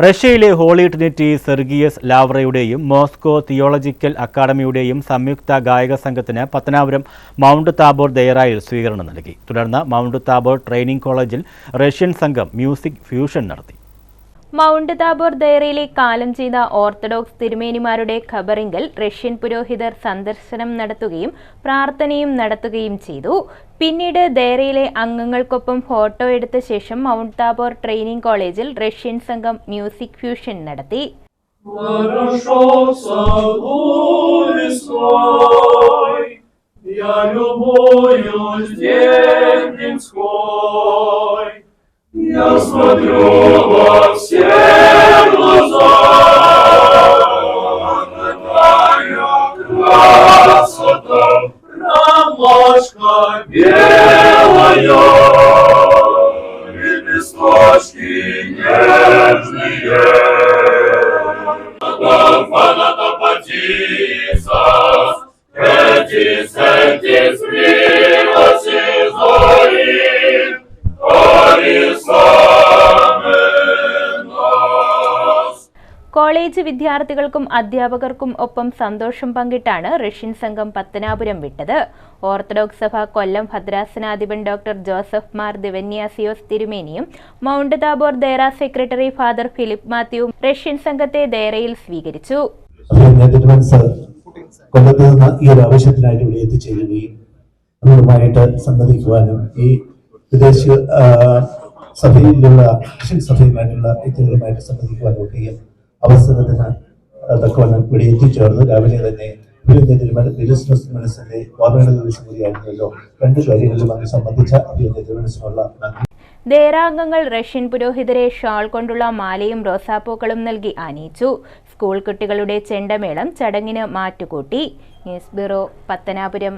റഷ്യയിലെ holy trinity Sergius ലാവറയുടെയും Moscow theological അക്കാദമിയുടെയും സംയുക്ത ഗായക സംഘത്തിന് പത്തനാപുരം മൗണ്ട് താബോർ ദയറായിൽ സ്വീകരണം നൽകി. തുടർന്ന് മൗണ്ട് താബോർ ട്രെയിനിംഗ് കോളേജിൽ റഷ്യൻ സംഘം മ്യൂസിക് ഫ്യൂഷൻ നടത്തി. മൗണ്ട് താബോർ ദയറയിലെ കാലം ചെയ്ത ഓർത്തഡോക്സ് തിരുമേനിമാരുടെ ഖബറിങ്കൽ റഷ്യൻ പുരോഹിതർ സന്ദർശനം നടത്തുകയും പ്രാർത്ഥനയും നടത്തുകയും ചെയ്തു പിന്നീട് ദയറയിലെ അംഗങ്ങൾക്കൊപ്പം ഫോട്ടോ എടുത്ത ശേഷം മൗണ്ട് താബോർ ട്രെയിനിംഗ് കോളേജിൽ റഷ്യൻ സംഘം മ്യൂസിക് ഫ്യൂഷൻ നടത്തി Хорошо целуй свой, я любую день Я смотрю во все глаза, какая красота, ромашка белая, лепесточки нежные. Фаната потисас, этис, этис, കോളേജ് വിദ്യാർത്ഥികൾക്കും അധ്യാപകർക്കും ഒപ്പം സന്തോഷം പങ്കിട്ടാണ് റഷ്യൻ സംഘം പത്തനാപുരം വിട്ടത്. ഓർത്തഡോക്സ് സഭ കൊല്ലം ഭദ്രാസനാധിപൻ ഡോക്ടർ ജോസഫ് മാർ ദിവന്യാസിയോസ് തിരുമേനിയും mount Tabor Deira secretary father Philip മാത്യുവും റഷ്യൻ സംഘത്തെ ദേറയിൽ സ്വീകരിച്ചു. ഈ വിദേശ സഭയിലുള്ള സഭയുമായിട്ടുള്ള വ്യക്തികളുമായിട്ട് സംവദിക്കുവാനും ഒക്കെയും അവസരത്തിന് തക്കവണ്ണം ഇവിടെ എത്തിച്ചേർന്ന്. രാവിലെ തന്നെ മനസ്സിന്റെ സംബന്ധിച്ച ദേരാംഗങ്ങൾ റഷ്യൻ പുരോഹിതരെ ഷാൾ കൊണ്ടുള്ള മാലയും റോസാപ്പൂക്കളും നൽകി ആനയിച്ചു. സ്കൂൾ കുട്ടികളുടെ ചെണ്ടമേളം ചടങ്ങിന് മാറ്റുകൂട്ടി. News bureau Pathanapuram.